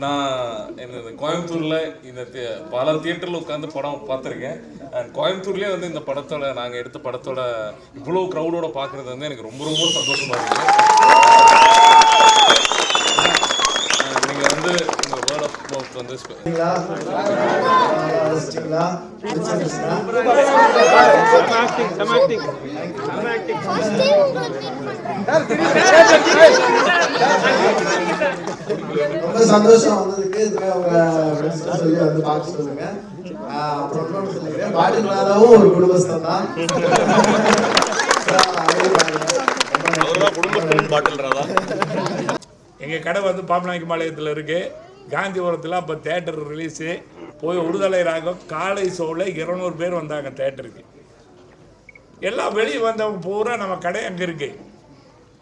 நான் இந்த கோயம்புத்தூரில் இந்த பல தியேட்டரில் உட்காந்து படம் பார்த்துருக்கேன் அண்ட் கோயம்புத்தூர்லேயே வந்து இந்த படத்தோட நாங்கள் எடுத்த படத்தோட இவ்வளோ க்ரௌடோட பார்க்குறது வந்து எனக்கு ரொம்ப ரொம்ப சந்தோஷமாக இருக்குது நீங்கள் வந்து உங்கள் வேர்ட் ஆஃப் மவுத் வந்து Thank you. ரொம்ப சந்தோஷம் வந்ததுக்கு இதுவே உங்க சொல்லி வந்து பார்க்க சொல்லுங்க. அப்புறம் சொல்லிக்கிறேன். ஒரு குடும்பஸ்தன் தான் எங்கள் கடை வந்து பாப்பநாயக்க பாளையத்தில் இருக்குது காந்திபுரத்தில் அப்போ தேட்டர் ரிலீஸு போய் விடுதலை ராகம் காலை ஷோவில் இருநூறு பேர் வந்தாங்க தேட்டருக்கு எல்லாம் வெளியே வந்தவங்க பூரா நம்ம கடை அங்கே இருக்கு.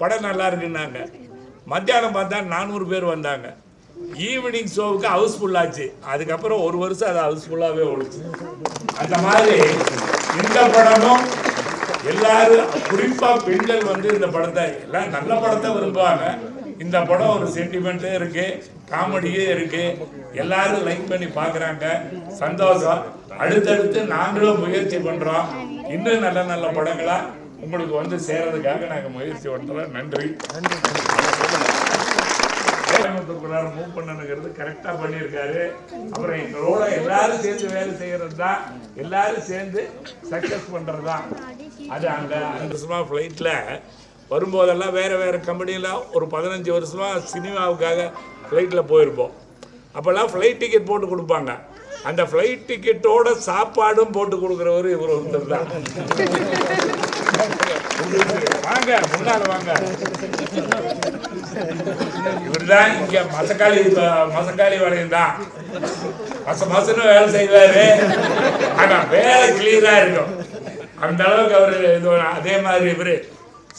படம் நல்லா இருக்குன்னாங்க. மத்தியானம் பார்த்தா நானூறு பேர் வந்தாங்க. ஈவினிங் ஷோவுக்கு ஹவுஸ்ஃபுல் ஆச்சு. அதுக்கப்புறம் ஒரு வருஷம் அது ஹவுஸ்ஃபுல்லாகவே ஓடுச்சு அந்த மாதிரி இந்த படமும் எல்லாரும் குறிப்பா பெண்கள் வந்து இந்த படத்தை எல்லாம் நல்ல படத்தை விரும்புவாங்க. இந்த படம் ஒரு சென்டிமெண்ட்டும் இருக்கு காமெடியே இருக்கு. எல்லாரும் லைக் பண்ணி பார்க்குறாங்க. சந்தோஷம். அடுத்தடுத்து நாங்களும் முயற்சி பண்றோம். இன்னும் நல்ல நல்ல படங்களா உங்களுக்கு வந்து சேர்றதுக்காக நாங்கள் முயற்சி பண்றோம். நன்றி. கோயம்புத்தூர்குள்ளார மூவ் பண்ணணுங்கிறது கரெக்டாக பண்ணியிருக்காரு. அப்புறம் எங்களோட எல்லாரும் சேர்ந்து வேலை செய்கிறது தான் எல்லாரும் சேர்ந்து சக்ஸஸ் பண்ணுறது தான் அது அங்கே அஞ்சு வருஷமாக ஃப்ளைட்டில் வரும்போதெல்லாம் வேறு வேறு கம்பெனியில் ஒரு பதினஞ்சு வருஷமாக சினிமாவுக்காக ஃப்ளைட்டில் போயிருப்போம். அப்போல்லாம் ஃப்ளைட் டிக்கெட் போட்டு கொடுப்பாங்க. அந்த ஃப்ளைட் டிக்கெட்டோட சாப்பாடும் போட்டு கொடுக்குறவர் இவர் ஒருத்தர் தான். வாங்க முன்னால வாங்க. இவர்தான் இங்க மசக்காளி மசக்காளி வளையம் தான். மச மசன்னு வேலை செய்வாரு. ஆனா வேலை கிளியரா இருக்கும். அந்த அளவுக்கு அவரு இது அதே மாதிரி இவரு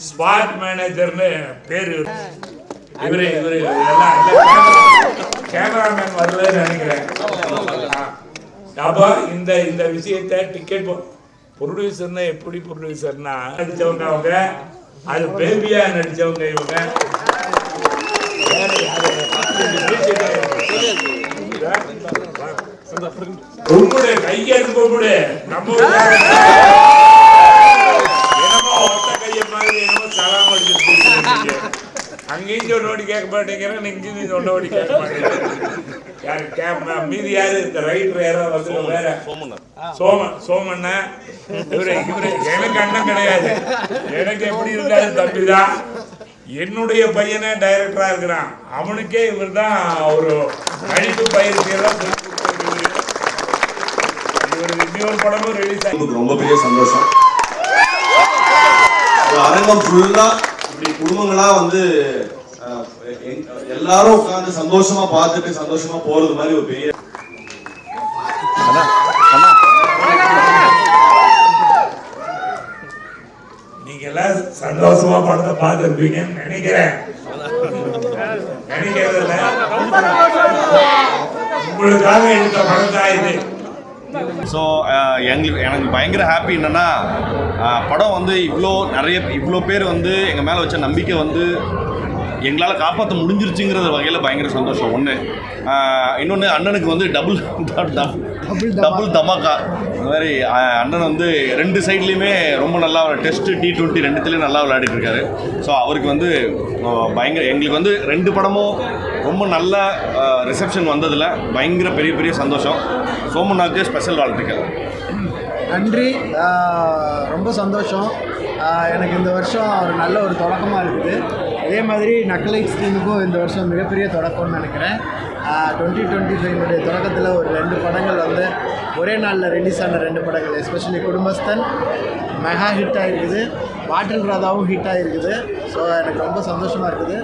ஸ்பாட் மேனேஜர்னு பேரு. இவரு இவரு எல்லாம் கேமராமேன் வரலன்னு நினைக்கிறேன். அப்போ இந்த இந்த விஷயத்தை டிக்கெட் ப்ரொடியூசர்னா எப்படி ப்ரொடியூசர்னா நடிச்சவங்க அவங்க? அது பேபியா நடிச்சவங்க இவங்க. உங்களுடைய கையை கும்பிடு. நம்ம என்னமோ ஒத்த கைய மாதிரி என்னமோ சலாம் அடிச்சிட்டு அங்கேயும் சொன்னோடி கேட்க மாட்டேங்கிறேன் இங்கேயும் சொன்னோடி கேட்க மாட்டேங்கிறேன். யாரு? கேமரா மீதி யாரு? இந்த ரைட்டர் யாராவது வந்து வேற. சோமன். சோமண்ண இவரு இவரு எனக்கு அண்ணன் கிடையாது. எனக்கு எப்படி இருந்தாலும் தம்பி தான் என்னுடைய பையனே டைரக்டரா இருக்கிறான். அவனுக்கே இவர் தான் ஒரு நடிப்பு பயிற்சி எல்லாம் சொல்லிக் கொடுத்திருக்கிறாரு. இவர் இன்னொரு படமும் ரிலீஸ் ஆகி ரொம்ப பெரிய சந்தோஷம். அரங்கம் ஃபுல்லா இப்படி குடும்பங்களா வந்து எல்லாரும் உட்கார்ந்து சந்தோஷமா பார்த்துட்டு சந்தோஷமா போறது மாதிரி ஒரு பெரிய நீங்க எல்லாம் சந்தோஷமா படத்தை பார்த்துருப்பீங்கன்னு நினைக்கிறேன். நினைக்கிறதில்ல உங்களுக்காக எடுத்த படம் தான் இது ஸோ எங்களுக்கு எனக்கு பயங்கர ஹாப்பி என்னென்னா படம் வந்து இவ்வளோ நிறைய இவ்வளோ பேர் வந்து எங்கள் மேலே வச்ச நம்பிக்கை வந்து எங்களால் காப்பாற்ற முடிஞ்சிருச்சுங்கிற வகையில் பயங்கர சந்தோஷம். ஒன்று இன்னொன்று அண்ணனுக்கு வந்து டபுள் டபுள் தமாக்கா அந்த மாதிரி அண்ணன் வந்து ரெண்டு சைட்லேயுமே ரொம்ப நல்லா டெஸ்ட்டு டி டுவெண்ட்டி ரெண்டுத்துலேயும் நல்லா விளையாடிட்டு இருக்காரு. ஸோ அவருக்கு வந்து பயங்கர எங்களுக்கு வந்து ரெண்டு படமும் ரொம்ப நல்ல ரிசப்ஷன் வந்ததில் பயங்கர பெரிய பெரிய சந்தோஷம். சோமநாக்கு ஸ்பெஷல் வாழ்த்துக்கள். நன்றி. ரொம்ப சந்தோஷம். எனக்கு இந்த வருஷம் ஒரு நல்ல ஒரு தொடக்கமாக இருக்குது. அதே மாதிரி நக்கலைட்ஸ் டீமுக்கும் இந்த வருஷம் மிகப்பெரிய தொடக்கம்னு நினைக்கிறேன். டுவெண்ட்டி டுவெண்ட்டி ஃபைவ்னுடைய தொடக்கத்தில் ஒரு ரெண்டு படங்கள் வந்து ஒரே நாளில் ரிலீஸ் ஆன ரெண்டு படங்கள் எஸ்பெஷலி குடும்பஸ்தன். மெகா ஹிட் ஆகிருக்குது பாட்டில் ராதாவும் ஹிட் ஆகிருக்குது ஸோ எனக்கு ரொம்ப சந்தோஷமாக இருக்குது.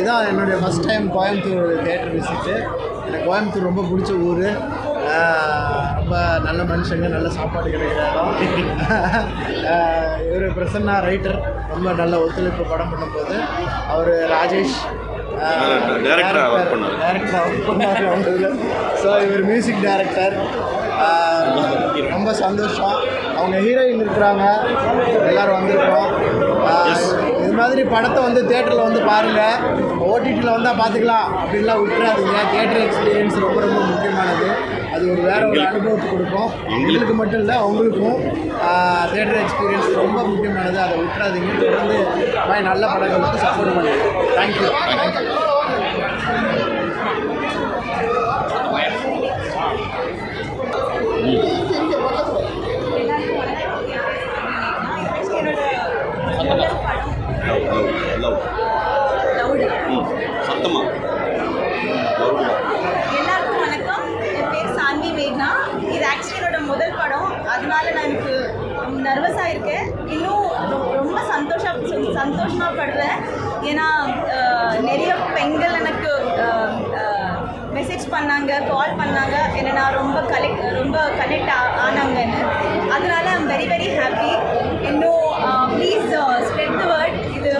இதான் என்னுடைய first time Coimbatore theatre visit எனக்கு கோயம்புத்தூர் ரொம்ப பிடிச்ச ஊர். ரொம்ப நல்ல மனுஷங்க நல்ல சாப்பாடு கிடைக்கிற இடம். இவர் பிரசன்னா ரைட்டர் ரொம்ப நல்ல ஒத்துழைப்பு படம் பண்ணும்போது அவர் ராஜேஷ் பண்ணாரு. டேரக்டராக ஒர்க் பண்ணார் அவங்க ஸோ இவர் மியூசிக் டைரக்டர் ரொம்ப சந்தோஷம். அவங்க ஹீரோயின் இருக்கிறாங்க. எல்லாரும் வந்திருக்கோம் இது மாதிரி படத்தை வந்து தேட்டரில் வந்து பாருங்கள் ஓடிடியில் வந்தால் பார்த்துக்கலாம் அப்படின்லாம் விட்டுறாதீங்க. தியேட்டர் எக்ஸ்பீரியன்ஸ் ரொம்ப ரொம்ப முக்கியமானது. அது ஒரு வேற ஒரு அனுபவத்தை கொடுக்கும். எங்களுக்கு மட்டும் இல்லை உங்களுக்கும் தியேட்டர் எக்ஸ்பீரியன்ஸ் ரொம்ப முக்கியமானது. அதை விட்டுறாதீங்க. தொடர்ந்து நல்ல படங்களுக்கு சப்போர்ட் பண்ணுங்க. தேங்க்யூ லவ் ம் சத்தமா எல்லாருக்கும் வணக்கம் என் பேர் சான்வி மேக்னா இது ஆக்சுவலி என்னோட முதல் படம் அதனால நான் எனக்கு நர்வஸாக இருக்கேன் இன்னும் ரொ- ரொம்ப சந்தோஷம் சந்தோஷமாக படுறேன் ஏன்னா அஹ், நிறைய பெண்கள் எனக்கு மெசேஜ் பண்ணாங்க கால் பண்ணாங்க என்ன நான் ரொம்ப கலெக்ட் ரொம்ப கனெக்ட் ஆனாங்கன்னு. அதனால ஐம் வெரி வெரி ஹாப்பி இன்னும் ப்ளீஸ் ஸ்ப்ரெட் த வேர்ட் இது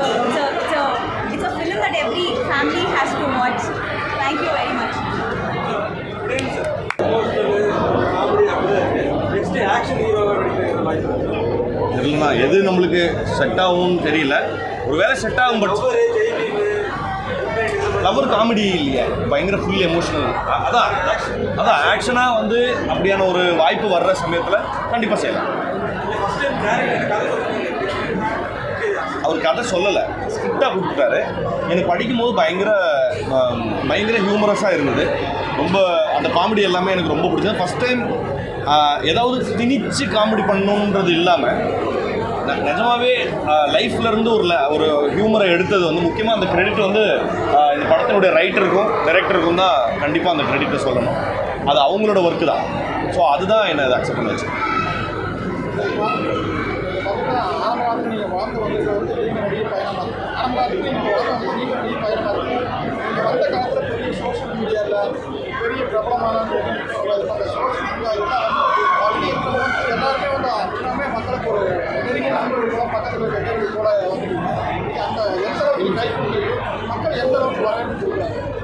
it's a film that every family has to watch thank you very much தெரியலண்ணா எது நம்மளுக்கு செட் ஆகும்னு தெரியல. ஒருவேளை செட் ஆகும் பட்சம் லவர் காமெடி இல்லையா. பயங்கர ஃபுல் எமோஷனல் அதான் அதான் ஆக்ஷனாக வந்து அப்படியான ஒரு வாய்ப்பு வர்ற சமயத்தில் கண்டிப்பாக செய்யலாம். அவர் கதை சொல்லலை. ஸ்கிரிப்டாக கொடுத்துட்டாரு. எனக்கு படிக்கும்போது பயங்கர பயங்கர ஹியூமரஸாக இருந்தது. ரொம்ப அந்த காமெடி எல்லாமே எனக்கு ரொம்ப பிடிச்சது. ஃபஸ்ட் டைம் ஏதாவது திணிச்சு காமெடி பண்ணணுன்றது இல்லாமல் நிஜமாவே லைஃப்ல இருந்து ஒரு ஒரு ஹியூமரை எடுத்தது வந்து முக்கியமாக அந்த கிரெடிட் வந்து இந்த படத்தினுடைய ரைட்டருக்கும் டைரக்டருக்கும் தான் கண்டிப்பாக அந்த கிரெடிட்டை சொல்லணும். அது அவங்களோட ஒர்க்கு தான். ஸோ அதுதான் என்னை அக்செப்ட் பண்ண வச்சு ஆரம்பத்தில்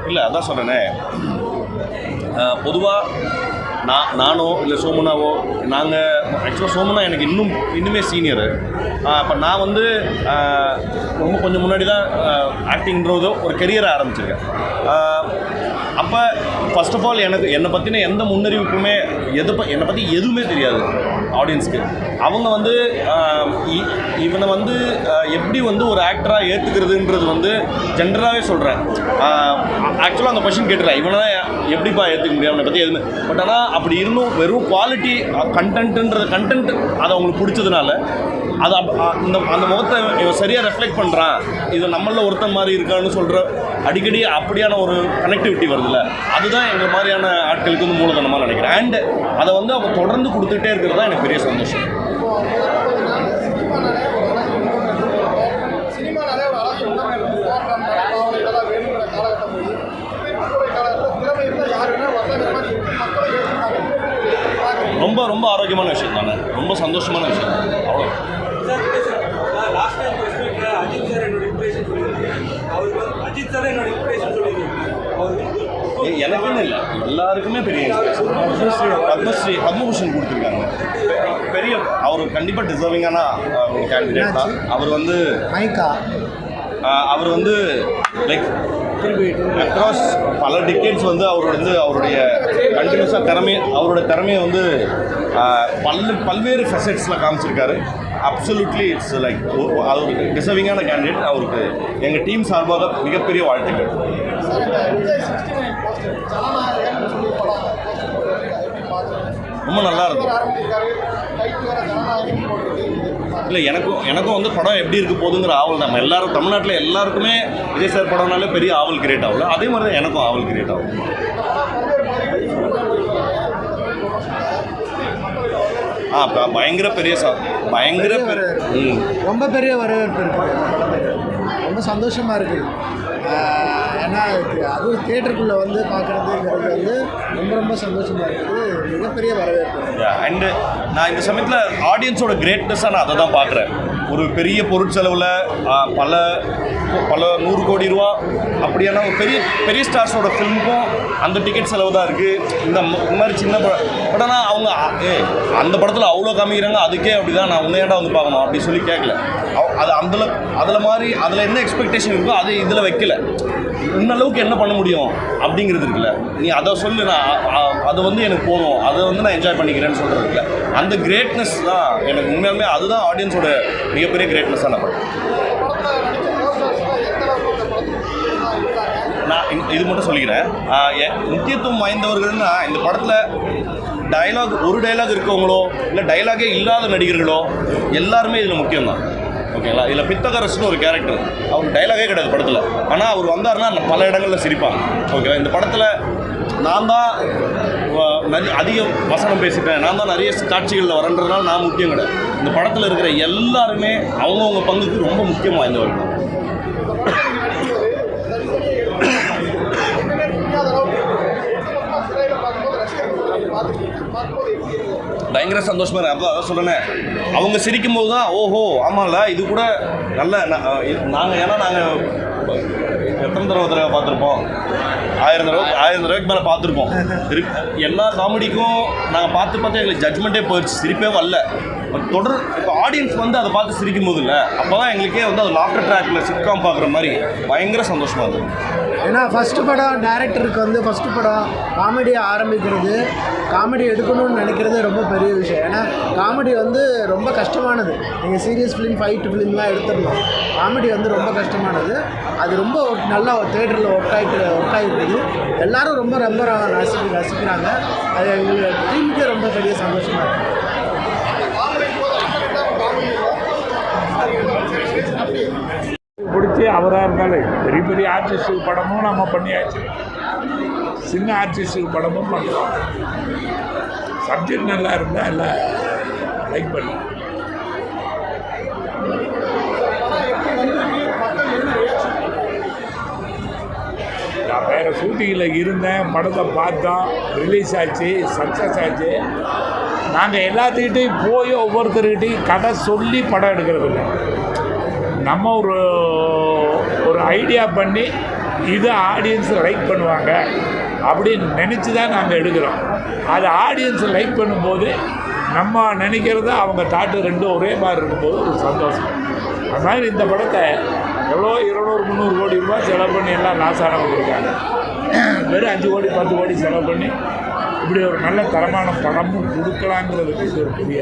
இல்லை அதான் சொல்கிறேனே பொதுவாக நான் நானோ இல்லை சோமனாவோ நாங்கள் ஆக்சுவலாக சோமனா எனக்கு இன்னும் இன்னுமே சீனியரு அப்போ நான் வந்து ரொம்ப கொஞ்சம் முன்னாடி தான் ஆக்டிங்கிறதோ ஒரு கெரியரை ஆரம்பிச்சிருக்கேன். அப்போ ஃபர்ஸ்ட் ஆஃப் ஆல் எனக்கு என்னை பற்றின எந்த முன்னறிவிப்புமே எது என்னை பற்றி எதுவுமே தெரியாது ஆடியன்ஸ்க்கு அவங்க வந்து இ- இவனை வந்து எப்படி வந்து ஒரு ஆக்டராக ஏற்றுக்கிறதுன்றது வந்து ஜென்ரலாகவே சொல்கிறேன் ஆக்சுவலாக அந்த கொஷின் கேட்டுறேன். இவனை எப்படிப்பா ஏற்றுக்க முடியும்? அவனை பற்றி எதுவுமே பட் ஆனால் அப்படி இருந்தும் வெறும் குவாலிட்டி கண்டென்ட்டுன்றது கண்டென்ட் அது அவங்களுக்கு பிடிச்சதுனால அது அப்- அந்த முகத்தை இவன் சரியாக ரெஃப்ளெக்ட் பண்ணுறான் இது நம்மளில் ஒருத்தன் மாதிரி இருக்கான்னு சொல்கிற அடிக்கடி அப்படியான ஒரு கனெக்டிவிட்டி வருதுல்ல அதுதான் எங்கள் மாதிரியான ஆட்களுக்கு வந்து மூலதனமாக நினைக்கிறேன். அண்ட் அதை வந்து அவங்க தொடர்ந்து கொடுத்துட்டே இருக்கிறது தான் எனக்கு பெரிய சந்தோஷம். ரொம்ப ரொம்ப ஆரோக்கியமான விஷயம் தானே? ரொம்ப சந்தோஷமான விஷயம். அவ்வளோ அவருக்கு அஜித் சார் என்னோட இன்ஸ்பிரேஷன் அவருக்கு எ- எனக்குன்னு இல்லை. எல்லாருக்குமே பெரிய inspiration. பத்மஸ்ரீ பத்மபூஷன் கொடுத்துருக்காங்க. பெரிய அவர் கண்டிப்பாக டிசர்விங்கான ஒரு கேண்டிடேட் தான். அவர் வந்து அவர் வந்து லைக் அக்ராஸ் பல டிக்கெட்ஸ் வந்து அவர் வந்து அவருடைய கண்டினியூஸாக திறமை அவரோட திறமையை வந்து பல்ல பல்வேறு ஃபெசட்ஸில் காமிச்சிருக்காரு. அப்சல்யூட்லி இட்ஸ் லைக் ஒரு டிசர்விங்கான கேண்டிடேட் அவருக்கு எங்கள் டீம் சார்பாக மிகப்பெரிய வாழ்த்துக்கள். ரொம்ப நல்லா இருக்கும். இல்லை எனக்கும் எனக்கும் வந்து படம் எப்படி இருக்க போகுதுங்கிற ஆவல் நம்ம எல்லாரும் தமிழ்நாட்டில் எல்லாருக்குமே விஜய் சார் படம்னாலே பெரிய ஆவல் கிரியேட் ஆகல. அதே மாதிரி தான் எனக்கும் ஆவல் கிரியேட் ஆகும். ஆ பயங்கர பெரிய பயங்கர ரொம்ப பெரிய வரவேற்பு படத்துக்கு ரொம்ப சந்தோஷமாக இருக்குது ஏன்னா இது அதுவும் தேட்டருக்குள்ளே வந்து பார்க்குறதுங்கிறது வந்து ரொம்ப ரொம்ப சந்தோஷமாக இருக்குது. மிகப்பெரிய வரவேற்பு. அண்டு நான் இந்த சமயத்தில் ஆடியன்ஸோட கிரேட்னஸாக நான் அதை தான் பார்க்குறேன். ஒரு பெரிய பொருட்செலவில் பல பல நூறு கோடி ரூபா அப்படியான ஒரு பெரிய பெரிய ஸ்டார்ஸோட ஃபிலிமுக்கும் அந்த டிக்கெட் செலவு தான் இருக்குது இந்த மாதிரி சின்ன படம் பட் ஆனால் அவங்க ஏ அந்த படத்தில் அவ்வளோ காமிக்கிறாங்க அதுக்கே அப்படி தான் நான் உன்னையாண்டா வந்து பார்க்கணும். அப்படி சொல்லி கேட்கல அது அதில் அதில் மாதிரி அதில் என்ன எக்ஸ்பெக்டேஷன் இருக்கோ அது இதில் வைக்கல. இந்த அளவுக்கு என்ன பண்ண முடியும் அப்படிங்கிறது இருக்குல்ல. நீ அதை சொல்லு நான் அது வந்து எனக்கு போதும். அதை வந்து நான் என்ஜாய் பண்ணிக்கிறேன்னு சொல்கிறது அந்த கிரேட்னஸ் தான் எனக்கு உண்மையாலுமே அதுதான் ஆடியன்ஸோட மிகப்பெரிய கிரேட்னஸாக நான் நான் இது மட்டும் சொல்லிக்கிறேன். முக்கியத்துவம் வாய்ந்தவர்கள்னா இந்த படத்தில் டயலாக் ஒரு டைலாக் இருக்கவங்களோ இல்லை டைலாகே இல்லாத நடிகர்களோ எல்லாருமே இதில் முக்கியம்தான். ஓகேங்களா? இதில் பித்தகரசுன்னு ஒரு கேரக்டர் அவர் டைலாகே கிடையாது படத்தில். ஆனால் அவர் வந்தாருன்னா பல இடங்களில் சிரிப்பாங்க. ஓகேவா இந்த படத்தில் நான் தான் நிறைய அதிக வசனம் பேசிட்டேன். நான் தான் நிறைய காட்சிகளில் வரன்றதுனால நான் முக்கியம் கிடையாது. இந்த படத்தில் இருக்கிற எல்லாருமே அவங்கவுங்க பங்குக்கு ரொம்ப முக்கியம் வாய்ந்தவர்கள் தான் என்னென்ன புரியாத அளவுக்கு ஒட்டுமொத்தமாக சிறையில் பார்க்கும்போது ரசிகர்கள் பார்த்துருக்கீங்க பார்க்கும்போது எப்படி இருக்குது பயங்கர சந்தோஷமா இருக்கு. அப்போ அதான் சொல்றேனே. அவங்க சிரிக்கும் போது தான் ஓஹோ ஆமாம்ல இது கூட நல்ல நாங்கள் ஏன்னா நாங்கள் எத்தனை தடவை தடவை பார்த்துருப்போம். ஆயிரம் தடவை ஆயிரம் தடவைக்கு மேலே பார்த்துருப்போம். எல்லா காமெடிக்கும் நாங்கள் பார்த்து பார்த்து எங்களுக்கு ஜட்மெண்ட்டே போயிடுச்சு சிரிப்பே வரல. தொடர் இப்போ ஆடியன்ஸ் வந்து அதை பார்த்து சிரிக்கும் போது இல்லை. அப்போ தான் எங்களுக்கே வந்து அது லாஃப்டர் ட்ராக்ல சிட்காம் பார்க்குற மாதிரி பயங்கர சந்தோஷமாக இருந்தது. ஏன்னா ஃபஸ்ட்டு படம் டேரக்டருக்கு வந்து ஃபஸ்ட்டு படம் காமெடியை ஆரம்பிக்கிறது காமெடி எடுக்கணும்னு நினைக்கிறது ரொம்ப பெரிய விஷயம். ஏன்னா காமெடி வந்து ரொம்ப கஷ்டமானது. நீங்கள் சீரியஸ் ஃபிலிம் ஃபைட் ஃபிலிம்லாம் எடுத்துடலாம். காமெடி வந்து ரொம்ப கஷ்டமானது. அது ரொம்ப நல்லா தேட்டரில் ஒர்க் ஆகிட்டு ஒர்க் ஆகிருக்குது எல்லோரும் ரொம்ப ரொம்ப ரசி ரசிக்கிறாங்க. அது எங்களுக்கு டீமுக்கே ரொம்ப பெரிய சந்தோஷமாக இருக்குது பற்றி அவராக இருந்தாலும் பெரிய பெரிய ஆர்டிஸ்டுக்கு படமும் நம்ம பண்ணியாச்சு. சின்ன ஆர்டிஸ்டுக்கு படமும் பண்ணுறோம் சப்ஜெக்ட் நல்லா இருந்தால் எல்லாம் லைக் பண்ணலாம். நான் வேறு ஷூட்டிங்கில் இருந்தேன் படத்தை பார்த்தோம் ரிலீஸ் ஆச்சு சக்ஸஸ் ஆச்சு. நாங்கள் எல்லாத்துக்கிட்டையும் போய் ஒவ்வொருத்தருக்கிட்டையும் கதை சொல்லி படம் எடுக்கிறது இல்லை. நம்ம ஒரு ஐடியா பண்ணி இது ஆடியன்ஸ் லைக் பண்ணுவாங்க அப்படின்னு நினச்சி தான் நாங்கள் எடுக்கிறோம். அது ஆடியன்ஸ் லைக் பண்ணும்போது நம்ம நினைக்கிறத அவங்க தாட்டு ரெண்டும் ஒரே மாதிரி இருக்கும்போது ஒரு சந்தோஷம். அது மாதிரி இந்த படத்தை எவ்வளோ இருநூறு முந்நூறு கோடி ரூபாய் செலவு பண்ணி எல்லாம் லாஸ் ஆனவங்க இருக்காங்க வெறும் அஞ்சு கோடி பத்து கோடி செலவு பண்ணி இப்படி ஒரு நல்ல தரமான படமும் கொடுக்கலாங்கிறதுக்கு இது ஒரு பெரிய